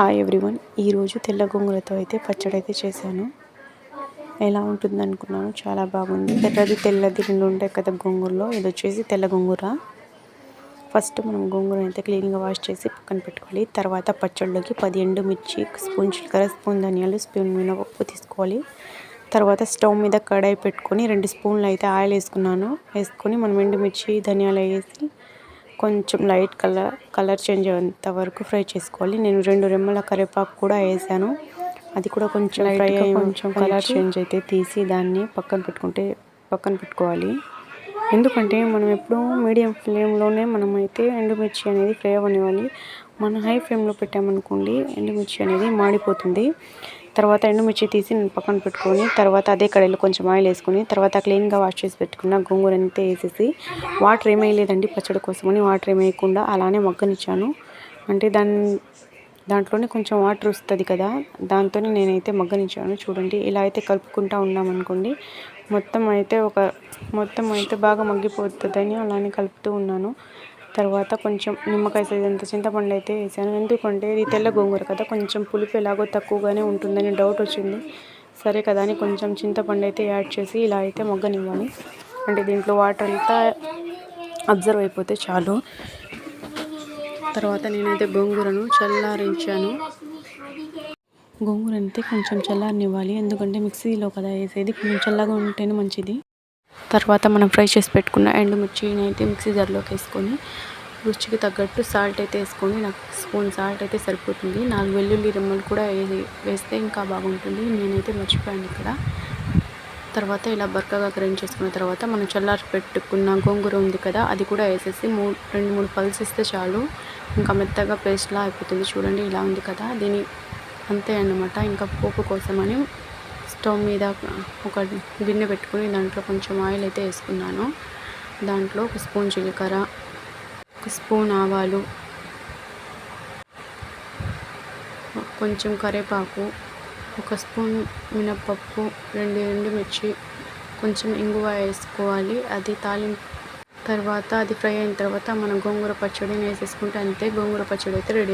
Hi everyone ఈరోజు తెల్ల గోంగూరతో అయితే పచ్చడి అయితే చేశాను. ఎలా ఉంటుంది అనుకున్నాను చాలా బాగుంది. తెల్లది తెల్లది రెండు ఉంటాయి కదా గోంగూరలో ఇది వచ్చేసి తెల్ల గోంగూర. ఫస్ట్ మనం గోంగూర అయితే క్లీన్గా వాష్ చేసి పక్కన పెట్టుకోవాలి. తర్వాత పచ్చడిలోకి పది ఎండుమిర్చి స్పూన్ చిలకర స్పూన్ ధనియాలు స్పూన్ మినపప్పు తీసుకోవాలి. తర్వాత స్టవ్ మీద కడాయి పెట్టుకొని రెండు స్పూన్లు అయితే ఆయిల్ వేసుకున్నాను. వేసుకొని మనం ఎండుమిర్చి ధనియాలు వేసి కొంచెం లైట్ కలర్ కలర్ చేంజ్ అయ్యేంత వరకు ఫ్రై చేసుకోవాలి. నేను రెండు రెమ్మల కరివేపాకు కూడా వేసాను. అది కూడా కొంచెం ఫ్రై కొంచెం కలర్ చేంజ్ అయితే తీసి దాన్ని పక్కన పెట్టుకుంటే పక్కన పెట్టుకోవాలి. ఎందుకంటే మనం ఎప్పుడూ మీడియం ఫ్లేమ్లోనే మనమైతే ఎండుమిర్చి అనేది ఫ్రై అవ్వనివ్వాలి మనం హై ఫ్లేమ్లో పెట్టామనుకోండి ఎండుమిర్చి అనేది మాడిపోతుంది. తర్వాత ఎండుమిర్చి తీసి నేను పక్కన పెట్టుకొని తర్వాత అదే కడాయిలో కొంచెం ఆయిల్ వేసుకొని తర్వాత క్లీన్గా వాష్ చేసి పెట్టుకున్న గోంగూర అంతా వేసేసి వాటర్ ఏమీ లేదండి పచ్చడి కోసమని వాటర్ ఏమేయకుండా అలానే మగ్గనిచ్చాను. అంటే దాని దాంట్లోనే కొంచెం వాటర్ వస్తుంది కదా దాంతో నేనైతే మగ్గనించాను చూడండి ఇలా అయితే కలుపుకుంటా ఉన్నామనుకోండి మొత్తం అయితే ఒక మొత్తం అయితే బాగా మగ్గిపోతుందని అలానే కలుపుతూ ఉన్నాను. తర్వాత కొంచెం నిమ్మకాయ సైజంత చింతపండు అయితే వేసాను. ఎందుకంటే ఇది తెల్ల గోంగూర కదా కొంచెం పులుపు ఎలాగో తక్కువగానే ఉంటుందని డౌట్ వచ్చింది. సరే కదా అని కొంచెం చింతపండు అయితే యాడ్ చేసి ఇలా అయితే మొగ్గనివ్వాలి. అంటే దీంట్లో వాటర్ అంతా అబ్జర్వ్ అయిపోతే చాలు. తర్వాత నేనైతే గోంగూరను చల్లారించాను. గోంగూర అయితే కొంచెం చల్లారనివ్వాలి. ఎందుకంటే మిక్సీలో కదా వేసేది కొంచెం చల్లగా ఉంటేనే మంచిది. తర్వాత మనం ఫ్రై చేసి పెట్టుకున్న ఎండుమిర్చిని అయితే మిక్సీ జార్లోకి వేసుకొని రుచికి తగ్గట్టు సాల్ట్ అయితే వేసుకొని నాకు స్పూన్ సాల్ట్ అయితే సరిపోతుంది. నాలుగు వెల్లుల్లి రెమ్మలు కూడా వేస్తే ఇంకా బాగుంటుంది. నేనైతే మర్చిపోయాను ఇక్కడ. తర్వాత ఇలా బరకగా గ్రైండ్ చేసుకున్న తర్వాత మనం చల్లారి పెట్టుకున్న గోంగూర ఉంది కదా అది కూడా వేసేసి మూడు రెండు మూడు పల్స్ ఇస్తే చాలు. ఇంకా మెత్తగా పేస్ట్లా అయిపోతుంది. చూడండి ఇలా ఉంది కదా దీని అంతే అన్నమాట. ఇంకా పోపు కోసమని స్టవ్ మీద ఒక గిన్నె పెట్టుకుని దాంట్లో కొంచెం ఆయిల్ అయితే వేసుకున్నాను. దాంట్లో ఒక స్పూన్ జీలకర్ర ఒక స్పూన్ ఆవాలు కొంచెం కరివేపాకు ఒక స్పూన్ మినపప్పు రెండు ఎండుమిర్చి కొంచెం ఇంగువ వేసుకోవాలి. అది తాలిం తర్వాత అది ఫ్రై అయిన తర్వాత మనం గోంగూర పచ్చడిని వేసేసుకుంటే అంతే గోంగూర పచ్చడి అయితే రెడీ.